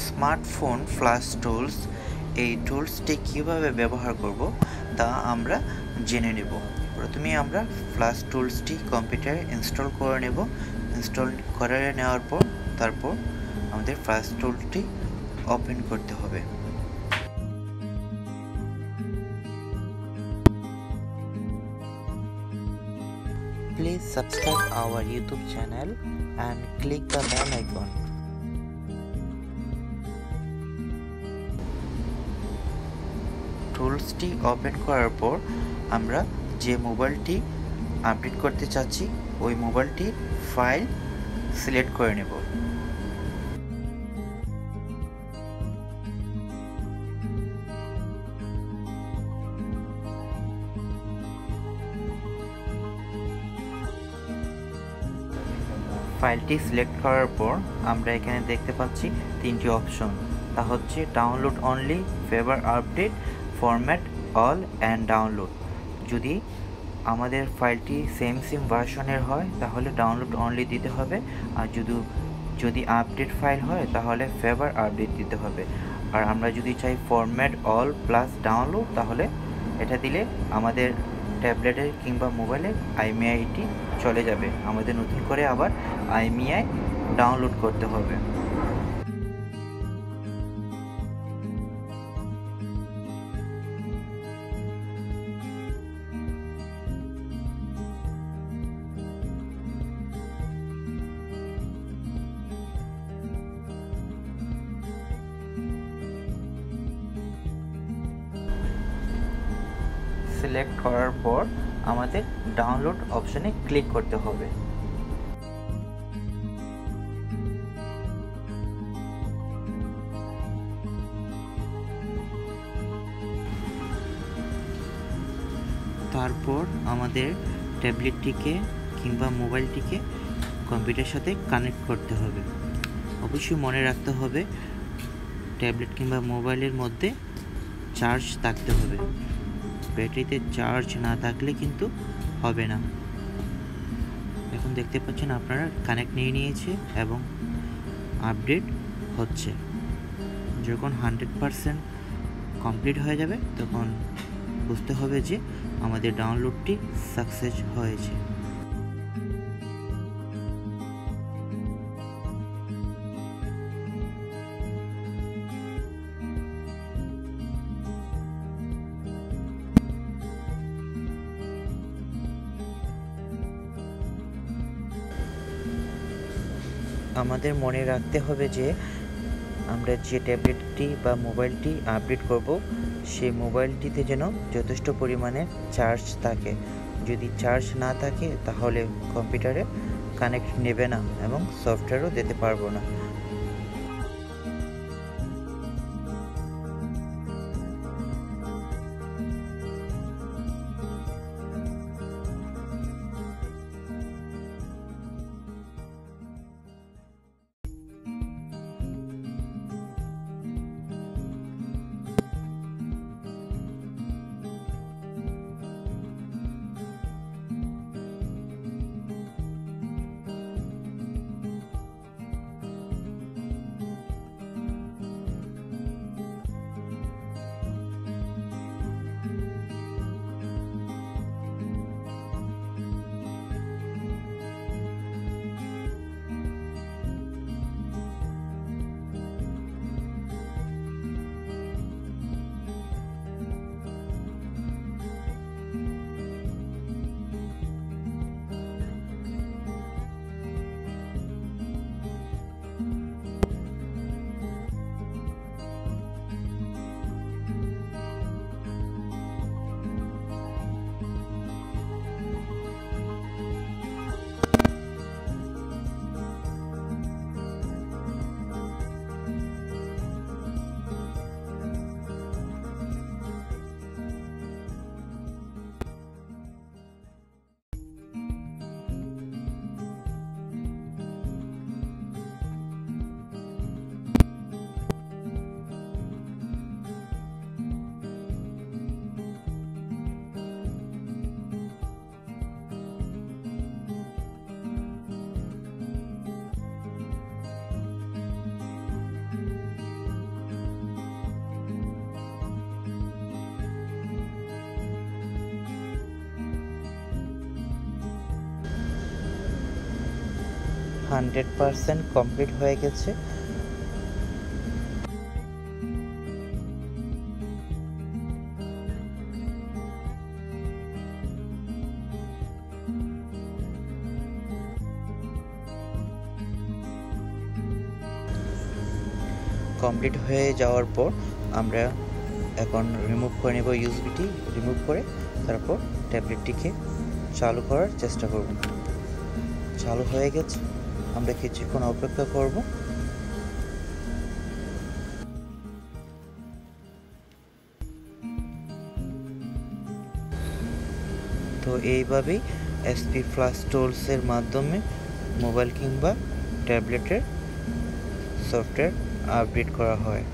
Smartphone flash tools এই টুলসটি কীভাবে ব্যবহার করব তা আমরা জেনে নেব। প্রথমে আমরা ফ্ল্যাশ টুলসটি কম্পিউটারে ইনস্টল করে নেব। ইনস্টল করে নেওয়ার পর তারপর আমাদের ফ্ল্যাশ টুলটি ওপেন করতে হবে। Please subscribe our YouTube channel and click the bell icon. টুলসটি ওপেন করার পর আমরা যে মোবাইলটি আপডেট করতে চাচ্ছি, ওই মোবাইলটির ফাইল সিলেক্ট করে নেব। ফাইলটি সিলেক্ট করার পর আমরা এখানে দেখতে পাচ্ছি তিনটি অপশন তা হচ্ছে download only favour update format all and download যদি আমাদের ফাইলটি সেম সেম ভার্সনের হয়, তাহলে ডাউনলোড অনলি দিতে হবে। আর যদি যদি আপডেট ফাইল হয়, তাহলে ফেভার আপডেট দিতে হবে। আর আমরা যদি চাই ফরম্যাট অল প্লাস ডাউনলোড তাহলে এটা দিলে আমাদের ট্যাবলেটের কিংবা মোবাইলের আইমিআইটি চলে যাবে। আমাদের নতুন করে আবার আইমিআই ডাউনলোড করতে হবে। সিলেক্ট করার পর আমাদের ডাউনলোড অপশনে ক্লিক করতে হবে। তারপর আমাদের ট্যাবলেটটিকে কিংবা মোবাইলটিকে কম্পিউটারের সাথে কানেক্ট করতে হবে। অবশ্যই মনে রাখতে হবে ট্যাবলেট কিংবা মোবাইলের মধ্যে চার্জ থাকতে হবে। ব্যাটারিতে চার্জ না থাকলে কিন্তু হবে না। এখন দেখতে পাচ্ছেন আপনারা কানেক্ট নিয়ে নিয়েছে এবং আপডেট হচ্ছে। যখন হান্ড্রেড পারসেন্ট কমপ্লিট হয়ে যাবে, তখন বুঝতে হবে যে আমাদের ডাউনলোডটি সাকসেস হয়েছে। আমাদের মনে রাখতে হবে যে আমরা যে ট্যাবলেটটি বা মোবাইলটি আপডেট করব, সেই মোবাইলটিতে যেন যথেষ্ট পরিমাণে চার্জ থাকে। যদি চার্জ না থাকে, তাহলে কম্পিউটারে কানেক্ট নেবে না এবং সফটওয়্যারও দিতে পারব না। হান্ড্রেড পারসেন্ট কমপ্লিট হয়ে গেছে। কমপ্লিট হয়ে যাওয়ার পর আমরা এখন রিমুভ করে নেব ইউসবিটি রিমুভ করে তারপর ট্যাবলেটটিকে চালু করার চেষ্টা করব। চালু হয়ে গেছে। আমরা কিছুক্ষণ অপেক্ষা করব। তো এইভাবেই এসপি ফ্লাস টুলসের মাধ্যমে মোবাইল কিংবা ট্যাবলেটের সফটওয়্যার আপডেট করা হয়।